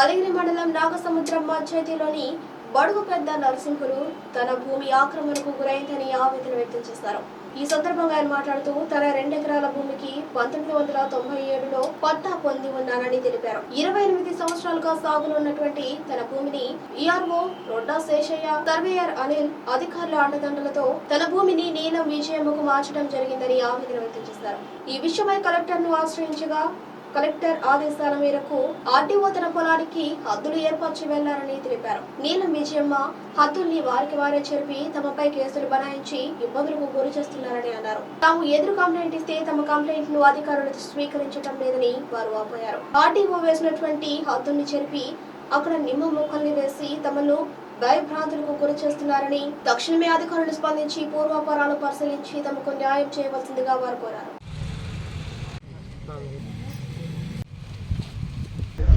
కలిగిరి మండలం నాగసముద్రం పంచాయతీలోని బడుగు పెద్ద నరసింహులు తన భూమి ఆక్రమణకు గురైందని ఆవేదన వ్యక్తం చేశారు. ఈ సందర్భంగా ఆయన మాట్లాడుతూ తన రెండెకరాల భూమికి పంతొమ్మిది వందల తొంభై ఏడులో పట్టా పొంది ఉన్నానని తెలిపారు. ఇరవై ఎనిమిది సంవత్సరాలుగా సాగులో ఉన్నటువంటి తన భూమిని ఈఆర్ఓ రొడ్డా శేషయ్య సర్వేయర్ అనిల్ అధికారుల అండదండలతో తన భూమిని నీలం విజయమ్మకు మార్చడం జరిగిందని ఆవేదన వ్యక్తం చేశారు. ఈ విషయమై కలెక్టర్ను ఆశ్రయించగా కలెక్టర్ ఆదేశాల మేరకు ఆర్డీఓ తన పొలానికి హద్దులు ఏర్పరిచి వెళ్ళారని తెలిపారు. నీలం విజయమ్మ హద్దుల్ని వారికి వారే చెరిపి తమపై కేసులు బనాయించి ఇబ్బందులకు గురి చేస్తున్నారని అన్నారు. తాము ఎదురు కంప్లైంట్ ఇస్తే తమ కంప్లైంట్ను అధికారులు స్వీకరించడం లేదని వారు ఆపోయారు ఆర్డీఓ వేసినటువంటి హద్దుల్ని చెరిపి అక్కడ నిమ్మ మొక్కల్ని వేసి తమను భయభ్రాంతులకు గురి చేస్తున్నారని తక్షణమే అధికారులు స్పందించి పూర్వాపరాలు పరిశీలించి తమకు న్యాయం చేయవలసిందిగా వారు కోరారు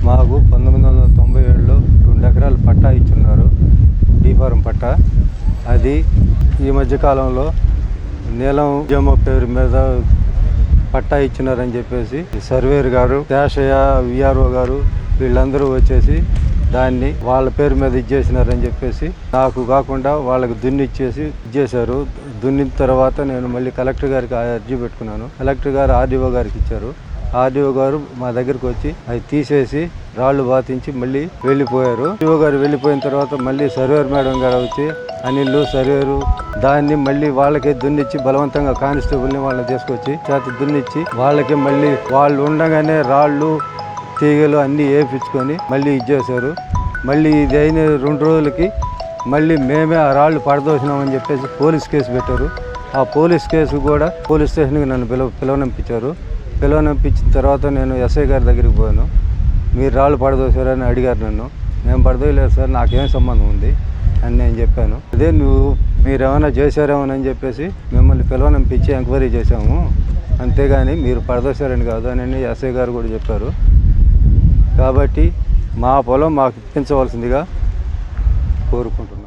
మాకు పంతొమ్మిది వందల తొంభై ఏడులో రెండు ఎకరాలు పట్టా ఇచ్చున్నారు డీఫారం పట్టా అది ఈ మధ్యకాలంలో నీలం జమో పేరు మీద పట్టా ఇచ్చినారని చెప్పేసి సర్వేర్ గారు శేషయ్య విఆర్ఓ గారు వీళ్ళందరూ వచ్చేసి దాన్ని వాళ్ళ పేరు మీద ఇచ్చేసినారని చెప్పేసి నాకు కాకుండా వాళ్ళకి దున్నిచ్చేసి ఇచ్చేశారు. దున్నిన తర్వాత నేను మళ్ళీ కలెక్టర్ గారికి అర్జీ పెట్టుకున్నాను. కలెక్టర్ గారు ఆర్డీఓ గారికి ఇచ్చారు. ఆర్డీఓ గారు మా దగ్గరికి వచ్చి అది తీసేసి రాళ్ళు బాతించి మళ్ళీ వెళ్ళిపోయారు. ఆర్డీఓ గారు వెళ్ళిపోయిన తర్వాత మళ్ళీ సర్వేర్ మేడం గారు వచ్చి అనిల్లు సరేరు దాన్ని మళ్ళీ వాళ్ళకే దున్నిచ్చి బలవంతంగా కానిస్టేబుల్ని వాళ్ళని తీసుకొచ్చి చేత దున్నిచ్చి వాళ్ళకి మళ్ళీ వాళ్ళు ఉండగానే రాళ్ళు తీగలు అన్నీ వేపించుకొని మళ్ళీ ఇచ్చేశారు మళ్ళీ ఇది అయిన రెండు రోజులకి మళ్ళీ మేమే ఆ రాళ్ళు పడదోసినామని చెప్పేసి పోలీస్ కేసు పెట్టారు. ఆ పోలీస్ కేసు కూడా పోలీస్ స్టేషన్కి నన్ను పిలవ పిలవనంపించారు. పిలవనంపించిన తర్వాత నేను ఎస్ఐ గారి దగ్గరికి పోయాను. మీరు రాళ్ళు పడదోసారని అడిగారు నన్ను. నేను పడదోయలేదు సార్ నాకేం సంబంధం ఉంది? అని నేను చెప్పాను. అదే నువ్వు మీరు ఏమైనా చేశారేమోనని చెప్పేసి మిమ్మల్ని పిలవనంపించి ఎంక్వైరీ చేశాము. అంతేగాని మీరు పడదోశారని కాదు అని ఎస్ఐ గారు కూడా చెప్పారు. కాబట్టి మా పొలం మాకు ఇప్పించవలసిందిగా కోరుకుంటున్నాను